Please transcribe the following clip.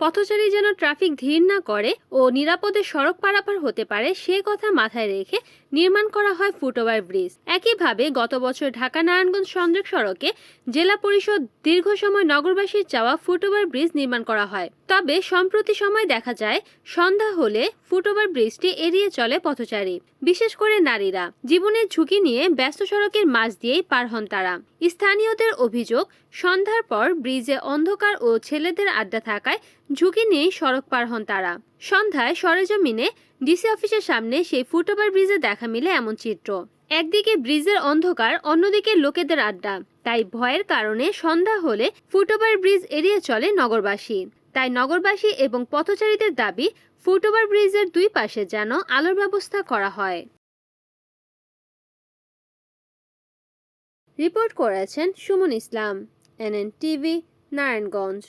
পথচারী যেন ট্রাফিক ধীর না করে ও নিরাপদে সড়ক পারাপার হতে পারে, সে কথা মাথায় রেখে নির্মাণ করা হয় ফুটওভার ব্রিজ। একইভাবে গত বছর ঢাকা নারায়ণগঞ্জ সংযোগ সড়কে জেলা পরিষদ দীর্ঘ সময় নগরবাসীর চাওয়া ফুটওভার ব্রিজ নির্মাণ করা হয়। তবে সম্প্রতি সময় দেখা যায়, সন্ধ্যা হলে ফুটওভার ব্রিজটি এড়িয়ে চলে পথচারী, বিশেষ করে নারীরা। জীবনের ঝুঁকি নিয়ে ব্যস্ত সড়কের মাঝ দিয়েই পার হন তারা। স্থানীয়দের অভিযোগ, সন্ধ্যার পর ব্রিজে অন্ধকার ও ছেলেদের আড্ডা থাকায় ঝুঁকি নিয়েই সড়ক পার হন তারা। সন্ধ্যায় সরেজমিনে ডিসি অফিসের সামনে সেই ফুটওভার ব্রিজে দেখা মিলে এমন চিত্র। একদিকে ব্রিজের অন্ধকার, অন্যদিকে লোকেদের আড্ডা। তাই ভয়ের কারণে সন্ধ্যা হলে ফুটওভার ব্রিজ এড়িয়ে চলে নগরবাসী। তাই নগরবাসী এবং পথচারীদের দাবি, ফুটওভার ব্রিজের দুই পাশে যেন আলোর ব্যবস্থা করা হয়। রিপোর্ট করেছেন সুমন ইসলাম এনএন টিভি নারায়ণগঞ্জ।